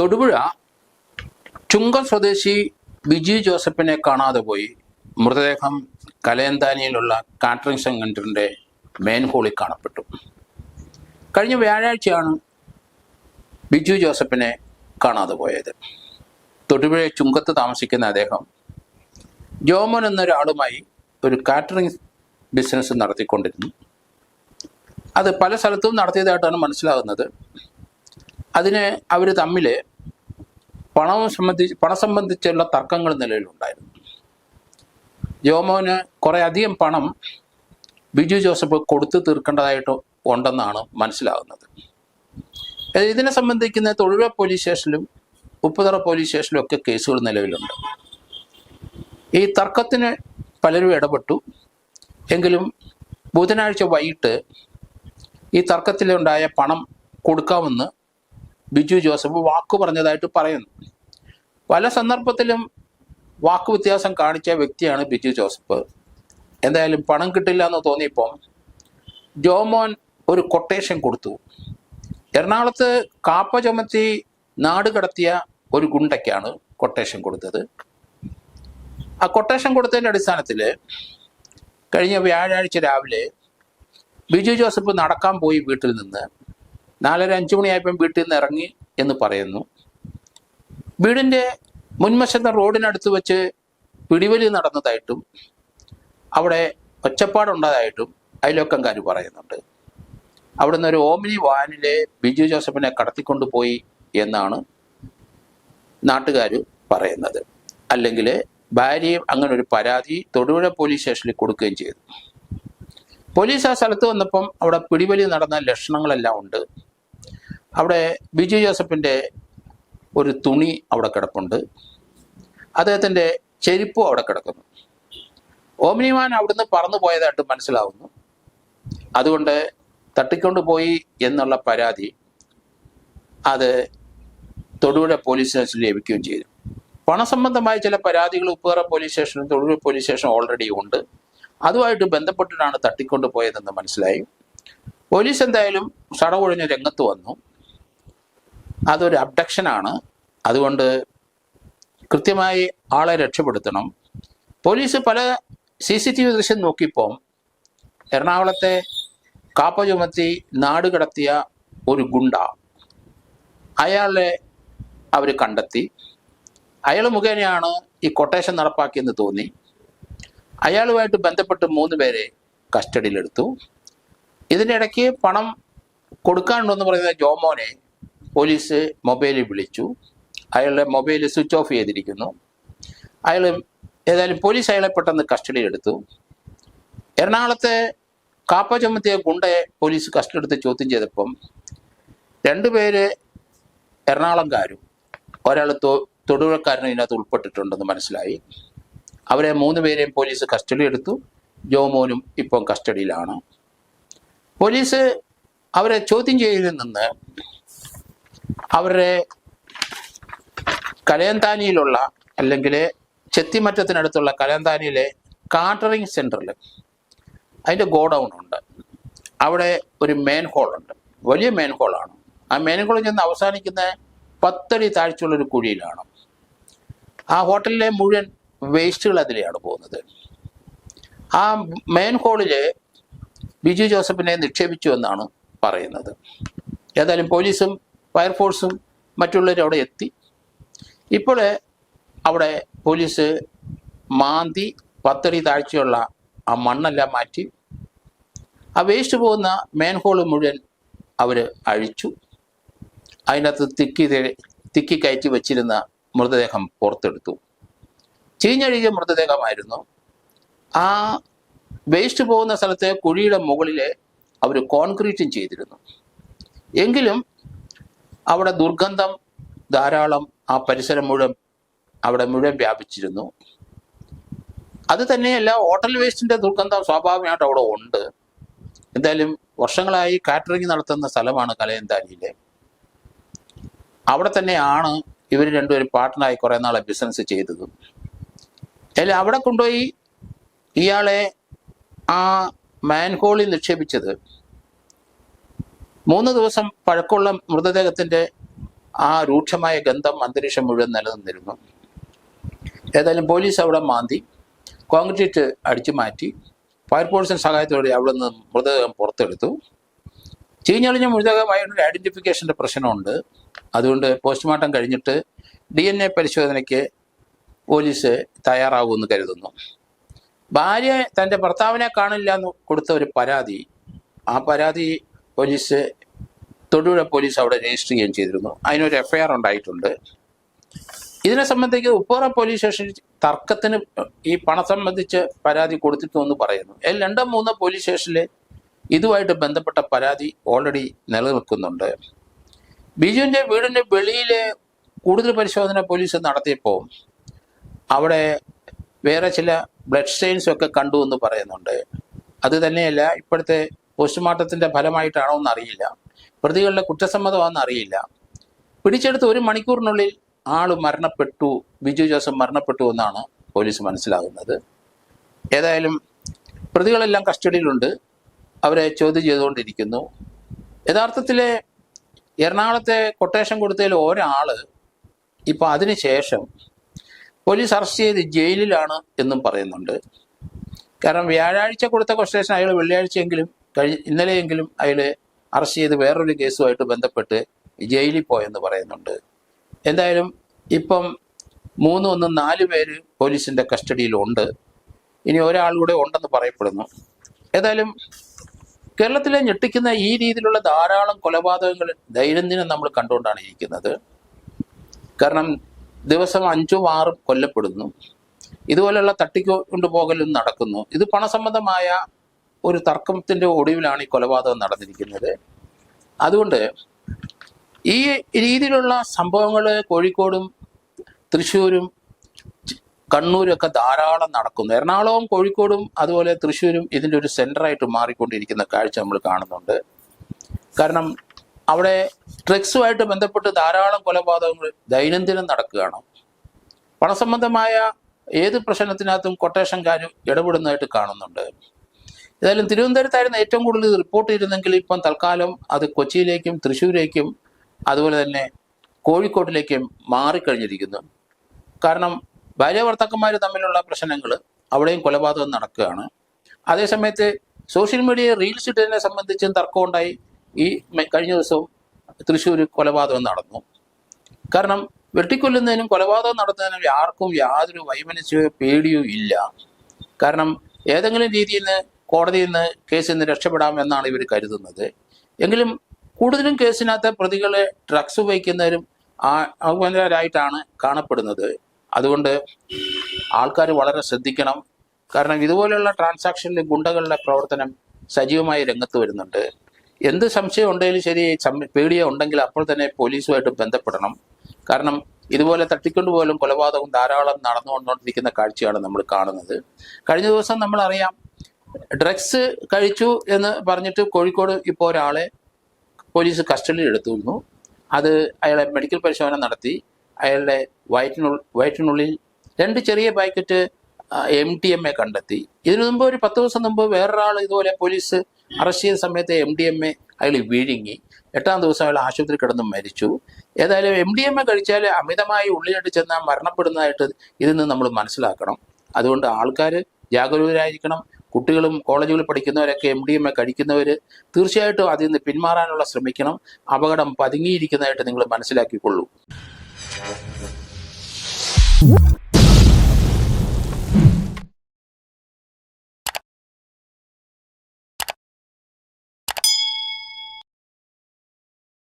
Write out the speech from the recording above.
തൊടുപുഴ ചുങ്കം സ്വദേശി ബിജു ജോസഫിനെ കാണാതെ പോയി. മൃതദേഹം കലയന്താനിയിലുള്ള കാറ്ററിംഗ് സെന്ററിന്റെ മെയിൻ ഹോളിൽ കാണപ്പെട്ടു. കഴിഞ്ഞ വ്യാഴാഴ്ചയാണ് ബിജു ജോസഫിനെ കാണാതെ പോയത്. തൊടുപുഴ ചുങ്കത്ത് താമസിക്കുന്ന അദ്ദേഹം ജോമോൻ എന്നൊരാളുമായി ഒരു കാറ്ററിംഗ് ബിസിനസ് നടത്തിക്കൊണ്ടിരുന്നു. അത് പല സ്ഥലത്തും നടത്തിയതായിട്ടാണ് മനസ്സിലാകുന്നത്. അതിന് അവർ തമ്മിൽ പണം സംബന്ധിച്ച് പണം സംബന്ധിച്ചുള്ള തർക്കങ്ങൾ നിലവിലുണ്ടായിരുന്നു. ജോമോന് കുറേ അധികം പണം ബിജു ജോസഫ് കൊടുത്തു തീർക്കേണ്ടതായിട്ട് ഉണ്ടെന്നാണ് മനസ്സിലാകുന്നത്. ഇതിനെ സംബന്ധിക്കുന്ന തൊഴിലുറ പോലീസ് സ്റ്റേഷനിലും ഉപ്പുതറ പോലീസ് സ്റ്റേഷനിലും ഒക്കെ കേസുകൾ നിലവിലുണ്ട്. ഈ തർക്കത്തിന് പലരും ഇടപെട്ടു. എങ്കിലും ബുധനാഴ്ച വൈകിട്ട് ഈ തർക്കത്തിലുണ്ടായ പണം കൊടുക്കാമെന്ന് ബിജു ജോസഫ് വാക്കു പറഞ്ഞതായിട്ട് പറയുന്നു. പല സന്ദർഭത്തിലും വാക്കു വ്യത്യാസം കാണിച്ച വ്യക്തിയാണ് ബിജു ജോസഫ്. എന്തായാലും പണം കിട്ടില്ല എന്ന് തോന്നിയപ്പോൾ ജോമോൻ ഒരു കൊട്ടേഷൻ കൊടുത്തു. എറണാകുളത്ത് കാപ്പ ചുമത്തി നാട് കടത്തിയ ഒരു ഗുണ്ടയ്ക്കാണ് കൊട്ടേഷൻ കൊടുത്തത്. ആ കൊട്ടേഷൻ കൊടുത്തതിന്റെ അടിസ്ഥാനത്തിൽ കഴിഞ്ഞ വ്യാഴാഴ്ച രാവിലെ ബിജു ജോസഫ് നടക്കാൻ പോയി വീട്ടിൽ നിന്ന് നാലര അഞ്ചു മണിയായപ്പം വീട്ടിൽ നിന്ന് ഇറങ്ങി എന്ന് പറയുന്നു. വീടിന്റെ മുൻവശത്തെ റോഡിനടുത്ത് വെച്ച് പിടിവലി നടന്നതായിട്ടും അവിടെ ഒച്ചപ്പാടുണ്ടായതായിട്ടും അയലോക്കംകാർ പറയുന്നുണ്ട്. അവിടുന്ന് ഒരു ഓമിനി വാനിലെ ബിജു ജോസഫിനെ കടത്തിക്കൊണ്ടുപോയി എന്നാണ് നാട്ടുകാർ പറയുന്നത്. അല്ലെങ്കിൽ ഭാര്യയും അങ്ങനെ ഒരു പരാതി തൊടുപുഴ പോലീസ് സ്റ്റേഷനിൽ കൊടുക്കുകയും ചെയ്തു. പോലീസ് ആ സ്ഥലത്ത് വന്നപ്പം അവിടെ പിടിവലി നടന്ന ലക്ഷണങ്ങളെല്ലാം ഉണ്ട്. അവിടെ ബിജു ജോസഫിന്റെ ഒരു തുണി അവിടെ കിടപ്പുണ്ട്. അദ്ദേഹത്തിന്റെ ചെരുപ്പും അവിടെ കിടക്കുന്നു. ഓമിനിമാൻ അവിടുന്ന് പറന്നു പോയതായിട്ട് മനസ്സിലാവുന്നു. അതുകൊണ്ട് തട്ടിക്കൊണ്ട് പോയി എന്നുള്ള പരാതി അത് തൊടുപുഴ പോലീസ് സ്റ്റേഷനിൽ ലഭിക്കുകയും ചെയ്തു. പണസംബന്ധമായ ചില പരാതികൾ ഉപ്പുതറ പോലീസ് സ്റ്റേഷനും തൊടുപുഴ പോലീസ് സ്റ്റേഷനും ഓൾറെഡി ഉണ്ട്. അതുമായിട്ട് ബന്ധപ്പെട്ടിട്ടാണ് തട്ടിക്കൊണ്ട് പോയതെന്ന് മനസ്സിലായി. പോലീസ് എന്തായാലും സടകൊഴിഞ്ഞ് രംഗത്ത് വന്നു. അതൊരു അബ്ഡക്ഷനാണ് അതുകൊണ്ട് കൃത്യമായി ആളെ രക്ഷപ്പെടുത്തണം. പോലീസ് പല സി സി ടി വി ദൃശ്യം നോക്കിയപ്പോൾ എറണാകുളത്തെ കാപ്പ ചുമത്തി നാട് കടത്തിയ ഒരു ഗുണ്ട അയാളെ അവർ കണ്ടെത്തി. അയാൾ മുഖേനയാണ് ഈ കൊട്ടേഷൻ നടപ്പാക്കിയെന്ന് തോന്നി. അയാളുമായിട്ട് ബന്ധപ്പെട്ട് മൂന്ന് പേരെ കസ്റ്റഡിയിലെടുത്തു. ഇതിന്റെ ഇടയ്ക്ക് പണം കൊടുക്കാനുണ്ടെന്ന് പറയുന്ന ജോമോനെ പോലീസ് മൊബൈലിൽ വിളിച്ചു. അയാളുടെ മൊബൈൽ സ്വിച്ച് ഓഫ് ചെയ്തിരിക്കുന്നു. അയാൾ ഏതായാലും പോലീസ് അയാളെ പെട്ടെന്ന് കസ്റ്റഡിയിലെടുത്തു. എറണാകുളത്തെ കാപ്പ ചുമത്തിയ ഗുണ്ടയെ പോലീസ് കസ്റ്റഡി എടുത്ത് ചോദ്യം ചെയ്തപ്പം രണ്ടുപേര് എറണാകുളംകാരും ഒരാൾ തൊ തൊടുപുഴക്കാരനും ഇതിനകത്ത് ഉൾപ്പെട്ടിട്ടുണ്ടെന്ന് മനസ്സിലായി. അവരെ മൂന്ന് പേരെയും പോലീസ് കസ്റ്റഡി എടുത്തു ജോമോനും ഇപ്പം കസ്റ്റഡിയിലാണ്. പോലീസ് അവരെ ചോദ്യം ചെയ്യലിൽ നിന്ന് അവരുടെ കലയന്താനിയിലുള്ള അല്ലെങ്കിൽ ചെത്തിമറ്റത്തിനടുത്തുള്ള കലയന്താനിയിലെ കാട്ടറിങ് സെന്ററിൽ അതിന്റെ ഗോഡൗൺ ഉണ്ട്. അവിടെ ഒരു മെയിൻ ഹോളുണ്ട് വലിയ മെയിൻ ഹോളാണ് ആ മെയിൻ ഹോളിൽ ചെന്ന് അവസാനിക്കുന്ന പത്തടി താഴ്ചയുള്ളൊരു കുഴിയിലാണ്. ആ ഹോട്ടലിലെ മുഴുവൻ വേസ്റ്റുകൾ അതിലെയാണ് പോകുന്നത്. ആ മെയിൻ ഹോളിൽ ബിജു ജോസഫിനെ നിക്ഷേപിച്ചു എന്നാണ് പറയുന്നത്. ഏതായാലും പോലീസും ഫയർഫോഴ്സും മറ്റുള്ളവരും അവിടെ എത്തി. ഇപ്പോൾ അവിടെ പോലീസ് മാന്തി പത്തടി താഴ്ചയുള്ള ആ മണ്ണെല്ലാം മാറ്റി. ആ വേസ്റ്റ് പോകുന്ന മേൻഹോൾ മുഴുവൻ അവർ അഴിച്ചു. അതിനകത്ത് തിക്കി തിക്കി കയറ്റി വെച്ചിരുന്ന മൃതദേഹം പുറത്തെടുത്തു. ചീഞ്ഞഴുകിയ മൃതദേഹമായിരുന്നു ആ വേസ്റ്റ് പോകുന്ന സ്ഥലത്തെ കുഴിയുടെ മുകളിൽ അവർ കോൺക്രീറ്റും ചെയ്തിരുന്നു. എങ്കിലും അവിടെ ദുർഗന്ധം ധാരാളം ആ പരിസരം മുഴുവൻ അവിടെ മുഴുവൻ വ്യാപിച്ചിരുന്നു. അത് തന്നെയല്ല ഹോട്ടൽ വേസ്റ്റിന്റെ ദുർഗന്ധം സ്വാഭാവികമായിട്ട് അവിടെ ഉണ്ട്. എന്തായാലും വർഷങ്ങളായി കാറ്ററിംഗ് നടത്തുന്ന സ്ഥലമാണ് കലയന്താനിയിലെ അവിടെ തന്നെയാണ് ഇവർ രണ്ടുപേരും പാർട്ട്ണറായി കുറേ നാളെ ബിസിനസ് ചെയ്തത്. അല്ല അവിടെ കൊണ്ടുപോയി ഇയാളെ ആ മാൻഹോളിൽ നിക്ഷേപിച്ചത്. മൂന്ന് ദിവസം പഴക്കമുള്ള മൃതദേഹത്തിന്റെ ആ രൂക്ഷമായ ഗന്ധം അന്തരീക്ഷം മുഴുവൻ നിലനിന്നിരുന്നു. ഏതായാലും പോലീസ് അവിടെ മാന്തി കോൺക്രീറ്റ് അടിച്ചു മാറ്റി ഫയർഫോഴ്സിന്റെ സഹായത്തോടെ അവിടെ നിന്ന് മൃതദേഹം പുറത്തെടുത്തു. ചീഞ്ഞളിഞ്ഞ മൃതദേഹമായ ഒരു ഐഡന്റിഫിക്കേഷന്റെ പ്രശ്നമുണ്ട്. അതുകൊണ്ട് പോസ്റ്റ്മോർട്ടം കഴിഞ്ഞിട്ട് ഡി എൻ എ പരിശോധനയ്ക്ക് പോലീസ് തയ്യാറാവുമെന്ന് കരുതുന്നു. ഭാര്യ തന്റെ ഭർത്താവിനെ കാണില്ല എന്ന് കൊടുത്ത ഒരു പരാതി. ആ പരാതി പോലീസ് തൊടുപുഴ പോലീസ് അവിടെ രജിസ്റ്റർ ചെയ്യുകയും ചെയ്തിരുന്നു. അതിനൊരു എഫ്ഐആർ ഉണ്ടായിട്ടുണ്ട്. ഇതിനെ സംബന്ധിച്ച് ഉപ്പോറ പോലീസ് സ്റ്റേഷനിൽ തർക്കത്തിന് ഈ പണം സംബന്ധിച്ച് പരാതി കൊടുത്തിട്ടു എന്ന് പറയുന്നു. രണ്ടോ മൂന്നോ പോലീസ് സ്റ്റേഷനിൽ ഇതുമായിട്ട് ബന്ധപ്പെട്ട പരാതി ഓൾറെഡി നിലനിൽക്കുന്നുണ്ട്. ബിജുവിന്റെ വീടിന്റെ വെളിയിൽ കൂടുതൽ പരിശോധന പോലീസ് നടത്തിയപ്പോൾ അവിടെ വേറെ ചില ബ്ലഡ് സ്റ്റെയിൻസ് ഒക്കെ കണ്ടു എന്ന് പറയുന്നുണ്ട്. അത് തന്നെയല്ല ഇപ്പോഴത്തെ പോസ്റ്റ്മോർട്ടത്തിന്റെ ഫലമായിട്ടാണോ എന്ന് അറിയില്ല പ്രതികളുടെ കുറ്റസമ്മതമാണെന്ന് അറിയില്ല. പിടിച്ചെടുത്ത് ഒരു മണിക്കൂറിനുള്ളിൽ ആൾ മരണപ്പെട്ടു ബിജു ജോസഫ് മരണപ്പെട്ടു എന്നാണ് പോലീസ് മനസ്സിലാകുന്നത്. ഏതായാലും പ്രതികളെല്ലാം കസ്റ്റഡിയിലുണ്ട്. അവരെ ചോദ്യം ചെയ്തുകൊണ്ടിരിക്കുന്നു. യഥാർത്ഥത്തിൽ എറണാകുളത്തെ കൊട്ടേഷൻ കൊടുത്തതിൽ ഒരാൾ ഇപ്പൊ അതിനുശേഷം പോലീസ് അറസ്റ്റ് ചെയ്ത് ജയിലിലാണ് എന്നും പറയുന്നുണ്ട്. കാരണം വ്യാഴാഴ്ച കൊടുത്ത കൊസ്റ്റേഷൻ അയാൾ വെള്ളിയാഴ്ചയെങ്കിലും കഴി ഇന്നലെയെങ്കിലും അയാൾ അറസ്റ്റ് ചെയ്ത് വേറൊരു കേസുമായിട്ട് ബന്ധപ്പെട്ട് ജയിലിൽ പോയെന്ന് പറയുന്നുണ്ട്. എന്തായാലും ഇപ്പം മൂന്ന് ഒന്ന് നാല് പേര് പോലീസിന്റെ കസ്റ്റഡിയിലുണ്ട്. ഇനി ഒരാൾ കൂടെ ഉണ്ടെന്ന് പറയപ്പെടുന്നു. ഏതായാലും കേരളത്തിലെ ഞെട്ടിക്കുന്ന ഈ രീതിയിലുള്ള ധാരാളം കൊലപാതകങ്ങൾ ദൈനംദിനം നമ്മൾ കണ്ടുകൊണ്ടാണ് ഇരിക്കുന്നത്. കാരണം ദിവസം അഞ്ചും ആറും കൊല്ലപ്പെടുന്നു. ഇതുപോലെയുള്ള തട്ടിക്കൊണ്ടുപോകലും നടക്കുന്നു. ഇത് പണസംബന്ധമായ ഒരു തർക്കത്തിന്റെ ഒടുവിലാണ് ഈ കൊലപാതകം നടന്നിരിക്കുന്നത്. അതുകൊണ്ട് ഈ രീതിയിലുള്ള സംഭവങ്ങൾ കോഴിക്കോടും തൃശ്ശൂരും കണ്ണൂരൊക്കെ ധാരാളം നടക്കുന്നു. എറണാകുളവും കോഴിക്കോടും അതുപോലെ തൃശ്ശൂരും ഇതിന്റെ ഒരു സെന്ററായിട്ട് മാറിക്കൊണ്ടിരിക്കുന്ന കാഴ്ച നമ്മൾ കാണുന്നുണ്ട്. കാരണം അവിടെ ഡ്രഗ്സുമായിട്ട് ബന്ധപ്പെട്ട് ധാരാളം കൊലപാതകങ്ങൾ ദൈനംദിനം നടക്കുകയാണ്. പണസംബന്ധമായ ഏത് പ്രശ്നത്തിനകത്തും കൊട്ടേഷൻകാർ ഇടപെടുന്നതായിട്ട് കാണുന്നുണ്ട്. ഏതായാലും തിരുവനന്തപുരത്തായിരുന്നു ഏറ്റവും കൂടുതൽ റിപ്പോർട്ട് ചെയ്തിരുന്നെങ്കിൽ ഇപ്പം തൽക്കാലം അത് കൊച്ചിയിലേക്കും തൃശ്ശൂരേക്കും അതുപോലെ തന്നെ കോഴിക്കോട്ടിലേക്കും മാറിക്കഴിഞ്ഞിരിക്കുന്നു. കാരണം ഭാര്യ തമ്മിലുള്ള പ്രശ്നങ്ങൾ അവിടെയും കൊലപാതകം നടക്കുകയാണ്. അതേസമയത്ത് സോഷ്യൽ മീഡിയ റീൽസ് ഇട്ടതിനെ സംബന്ധിച്ചും തർക്കമുണ്ടായി. ഈ കഴിഞ്ഞ ദിവസവും തൃശ്ശൂർ കൊലപാതകം നടന്നു. കാരണം വെട്ടിക്കൊല്ലുന്നതിനും കൊലപാതകം നടത്തുന്നതിനും ആർക്കും യാതൊരു വൈമനസ്യോ പേടിയോ ഇല്ല. കാരണം ഏതെങ്കിലും രീതിയിൽ നിന്ന് കോടതിയിൽ നിന്ന് കേസിൽ നിന്ന് രക്ഷപ്പെടാമെന്നാണ് ഇവർ കരുതുന്നത്. എങ്കിലും കൂടുതലും കേസിനകത്ത് പ്രതികളെ ഡ്രഗ്സ് ഉപയോഗിക്കുന്നവരും ആഹ്വാനരായിട്ടാണ് കാണപ്പെടുന്നത്. അതുകൊണ്ട് ആൾക്കാർ വളരെ ശ്രദ്ധിക്കണം. കാരണം ഇതുപോലെയുള്ള ട്രാൻസാക്ഷനിൽ ഗുണ്ടകളുടെ പ്രവർത്തനം സജീവമായി രംഗത്ത് വരുന്നുണ്ട്. എന്ത് സംശയം ഉണ്ടെങ്കിലും ശരി പേടിയോ ഉണ്ടെങ്കിൽ അപ്പോൾ തന്നെ പോലീസുമായിട്ട് ബന്ധപ്പെടണം. കാരണം ഇതുപോലെ തട്ടിക്കൊണ്ടുപോലും കൊലപാതകം ധാരാളം നടന്നുകൊണ്ടിരിക്കുന്ന കാഴ്ചയാണ് നമ്മൾ കാണുന്നത്. കഴിഞ്ഞ ദിവസം നമ്മൾ അറിയാം ഡ്രഗ്സ് കഴിച്ചു എന്ന് പറഞ്ഞിട്ട് കോഴിക്കോട് ഇപ്പോൾ ഒരാളെ പോലീസ് കസ്റ്റഡിയിൽ എടുത്തിരുന്നു. അത് അയാളെ മെഡിക്കൽ പരിശോധന നടത്തി. അയാളുടെ വയറ്റിനുള്ളിൽ വയറ്റിനുള്ളിൽ രണ്ട് ചെറിയ packet M T M A കണ്ടെത്തി. ഇതിനു മുമ്പ് ഒരു പത്ത് ദിവസം മുമ്പ് വേറൊരാൾ ഇതുപോലെ പോലീസ് അറസ്റ്റ് ചെയ്ത സമയത്ത് എം ഡി എം എ അയാൾ വിഴുങ്ങി. എട്ടാം ദിവസം അയാൾ ആശുപത്രി കിടന്ന് മരിച്ചു. ഏതായാലും എം ഡി എം എ കഴിച്ചാൽ അമിതമായി ഉള്ളിലോട്ട് ചെന്നാൽ മരണപ്പെടുന്നതായിട്ട് ഇതിൽ നിന്ന് നമ്മൾ മനസ്സിലാക്കണം. അതുകൊണ്ട് ആൾക്കാർ ജാഗരൂകരായിരിക്കണം. കുട്ടികളും കോളേജുകളിൽ പഠിക്കുന്നവരൊക്കെ എം ഡി എം എ കഴിക്കുന്നവർ തീർച്ചയായിട്ടും അതിൽ നിന്ന് പിന്മാറാനുള്ള ശ്രമിക്കണം. അപകടം പതുങ്ങിയിരിക്കുന്നതായിട്ട് നിങ്ങൾ മനസ്സിലാക്കിക്കൊള്ളൂ.